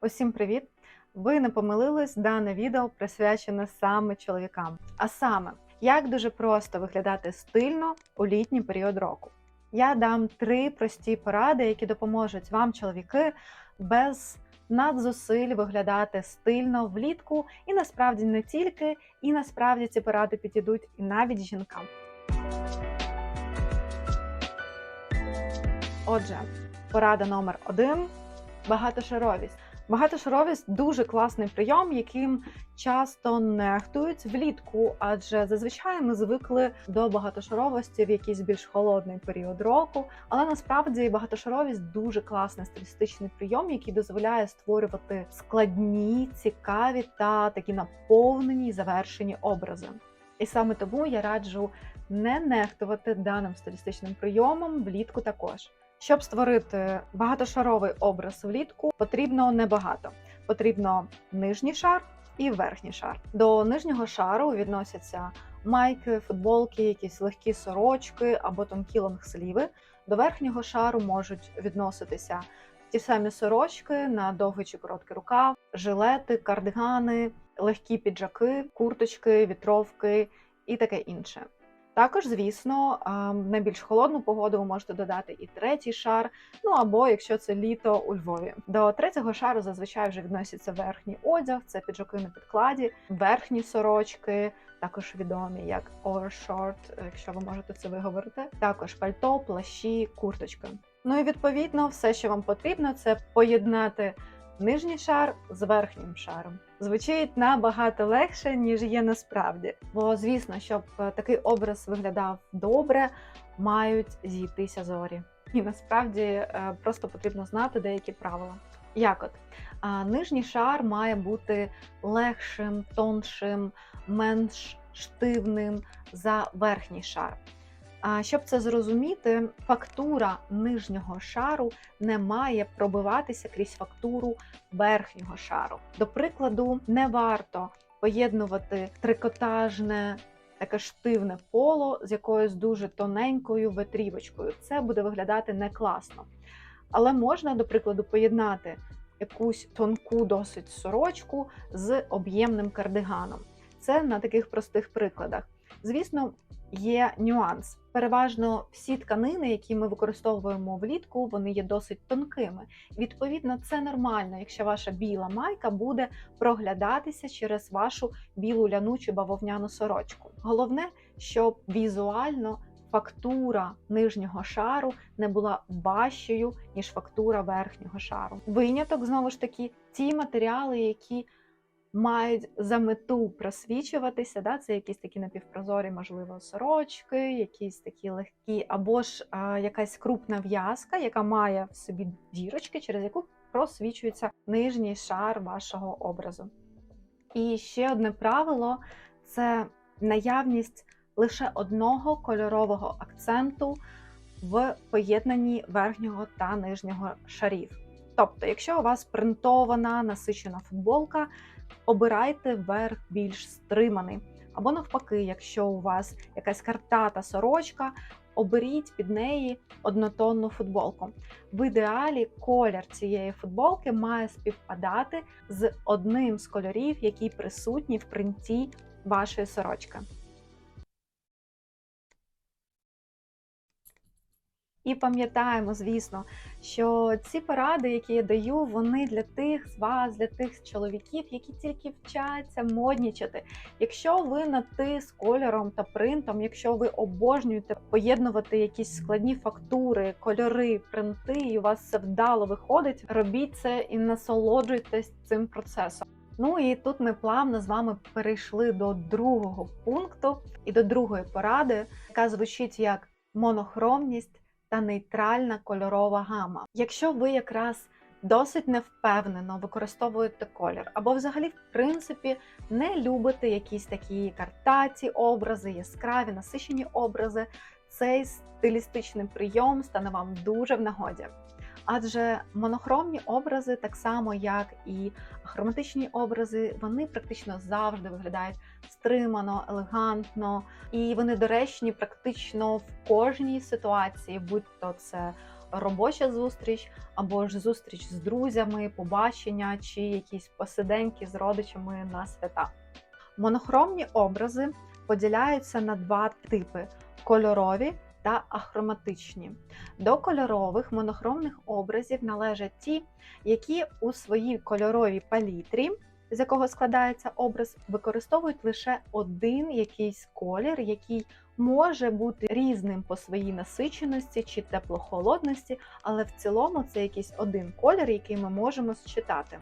Усім привіт! Ви не помилились, дане відео присвячене саме чоловікам. А саме, як дуже просто виглядати стильно у літній період року. Я дам три прості поради, які допоможуть вам, чоловіки, без надзусиль виглядати стильно влітку, і насправді не тільки, і насправді ці поради підійдуть і навіть жінкам. Отже, порада номер один багатошаровість. Багатошаровість дуже класний прийом, яким часто нехтують влітку, адже зазвичай ми звикли до багатошаровості в якийсь більш холодний період року. Але насправді багатошаровість дуже класний стилістичний прийом, який дозволяє створювати складні, цікаві та такі наповнені завершені образи. І саме тому я раджу не нехтувати даним стилістичним прийомом влітку також. Щоб створити багатошаровий образ влітку, потрібно небагато. Потрібно нижній шар і верхній шар. До нижнього шару відносяться майки, футболки, якісь легкі сорочки або тонкі лонгсліви. До верхнього шару можуть відноситися ті самі сорочки на довгий чи короткий рукав, жилети, кардигани, легкі піджаки, курточки, вітровки і таке інше. Також, звісно, найбільш холодну погоду ви можете додати і третій шар, ну або якщо це літо у Львові. До третього шару зазвичай вже відноситься верхній одяг, це піджаки на підкладі, верхні сорочки, також відомі як overshort, якщо ви можете це виговорити. Також пальто, плащі, курточки. Ну і відповідно, все, що вам потрібно, це поєднати нижній шар з верхнім шаром. Звучить набагато легше, ніж є насправді. Бо, звісно, щоб е, такий образ виглядав добре, мають зійтися зорі. І насправді е, просто потрібно знати деякі правила. Як от нижній шар має бути легшим, тоншим, менш штивним за верхній шар. А щоб це зрозуміти, фактура нижнього шару не має пробиватися крізь фактуру верхнього шару. До прикладу, не варто поєднувати трикотажне. Таке штивне поло з якоюсь дуже тоненькою витрівочкою. Це буде виглядати не класно. Але можна, до прикладу, поєднати якусь тонку досить сорочку з об'ємним кардиганом. Це на таких простих прикладах. Звісно, є нюанс. Переважно всі тканини, які ми використовуємо влітку, вони є досить тонкими. Відповідно, це нормально, якщо ваша біла майка буде проглядатися через вашу білу лянучу бавовняну сорочку. Головне, щоб візуально фактура нижнього шару не була важчою, ніж фактура верхнього шару. Виняток знову ж таки ті матеріали, які мають за мету просвічуватися. Да? Це якісь такі напівпрозорі, можливо, сорочки, якісь такі легкі, або ж а, якась крупна в'язка, яка має в собі дірочки, через яку просвічується нижній шар вашого образу. І ще одне правило це наявність лише одного кольорового акценту в поєднанні верхнього та нижнього шарів. Тобто, якщо у вас принтована насичена футболка, обирайте верх більш стриманий. Або навпаки, якщо у вас якась картата сорочка, оберіть під неї однотонну футболку. В ідеалі колір цієї футболки має співпадати з одним з кольорів, які присутні в принті вашої сорочки. І пам'ятаємо, звісно, що ці поради, які я даю, вони для тих з вас, для тих чоловіків, які тільки вчаться моднічати. Якщо ви на ти з кольором та принтом, якщо ви обожнюєте поєднувати якісь складні фактури, кольори, принти, і у вас все вдало виходить, робіть це і насолоджуйтесь цим процесом. Ну і тут ми плавно з вами перейшли до другого пункту і до другої поради, яка звучить як монохромність та нейтральна кольорова гама. Якщо ви якраз досить невпевнено використовуєте колір, або взагалі, в принципі, не любите якісь такі картаті образи, яскраві, насичені образи, цей стилістичний прийом стане вам дуже в нагоді. Адже монохромні образи, так само як і хроматичні образи, вони практично завжди виглядають стримано, елегантно, і вони доречні практично в кожній ситуації, будь то це робоча зустріч, або ж зустріч з друзями, побачення чи якісь посиденьки з родичами на свята. Монохромні образи поділяються на два типи: кольорові та ахроматичні. До кольорових монохромних образів належать ті, які у своїй кольоровій палітрі, з якого складається образ, використовують лише один якийсь колір, який може бути різним по своїй насиченості чи теплохолодності, але в цілому це якийсь один колір, який ми можемо считати.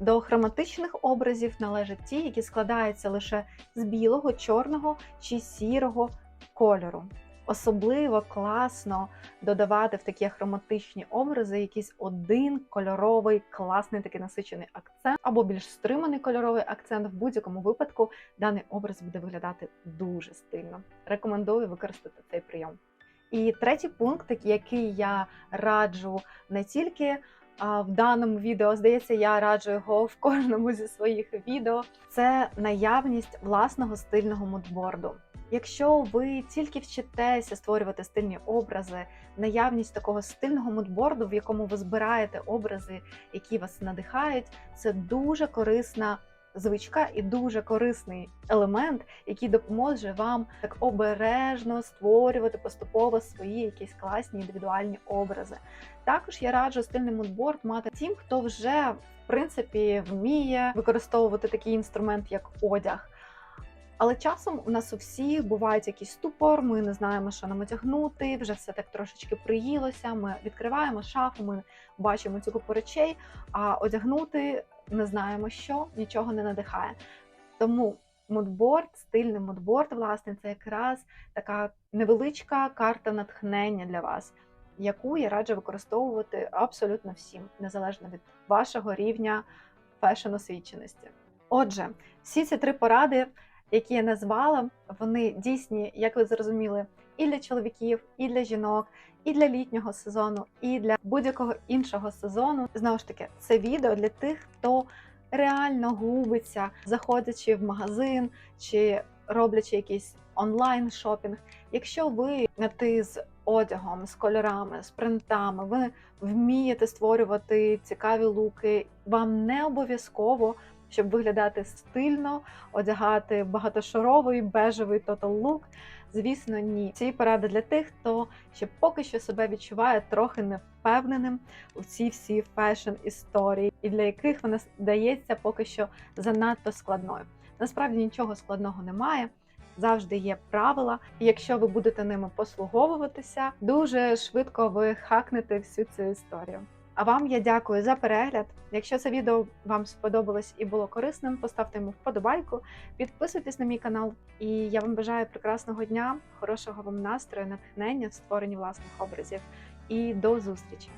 До хроматичних образів належать ті, які складаються лише з білого, чорного чи сірого кольору. Особливо класно додавати в такі хроматичні образи якийсь один кольоровий, класний такий насичений акцент, або більш стриманий кольоровий акцент. В будь-якому випадку даний образ буде виглядати дуже стильно. Рекомендую використати цей прийом. І третій пункт, який я раджу не тільки в даному відео, здається, я раджу його в кожному зі своїх відео. Це наявність власного стильного мудборду. Якщо ви тільки вчитеся створювати стильні образи, наявність такого стильного мудборду, в якому ви збираєте образи, які вас надихають, це дуже корисна звичка і дуже корисний елемент, який допоможе вам так обережно створювати поступово свої якісь класні індивідуальні образи. Також я раджу стильний мудборд мати тим, хто вже в принципі вміє використовувати такий інструмент, як одяг. Але часом у нас у всіх бувають якийсь ступор, ми не знаємо, що нам одягнути, вже все так трошечки приїлося. Ми відкриваємо шафу, ми бачимо цю купу речей, а одягнути не знаємо що, нічого не надихає. Тому мудборд, стильний мудборд, власне, це якраз така невеличка карта натхнення для вас, яку я раджу використовувати абсолютно всім, незалежно від вашого рівня фешн-освіченості. Отже, всі ці три поради які я назвала, вони дійсні, як ви зрозуміли, і для чоловіків, і для жінок, і для літнього сезону, і для будь-якого іншого сезону. Знову ж таки, це відео для тих, хто реально губиться, заходячи в магазин чи роблячи якийсь онлайн шопінг. Якщо ви ти з одягом, з кольорами, з принтами, ви вмієте створювати цікаві луки, вам не обов'язково щоб виглядати стильно, одягати багатошаровий бежевий look. Звісно, ні. Ці поради для тих, хто ще поки що себе відчуває трохи невпевненим у цій всій фешн історії, і для яких вона здається поки що занадто складною. Насправді нічого складного немає. Завжди є правила, і якщо ви будете ними послуговуватися, дуже швидко ви хакнете всю цю історію. А вам я дякую за перегляд. Якщо це відео вам сподобалось і було корисним, поставте йому вподобайку, підписуйтесь на мій канал, і я вам бажаю прекрасного дня, хорошого вам настрою, натхнення в створенні власних образів. І до зустрічі!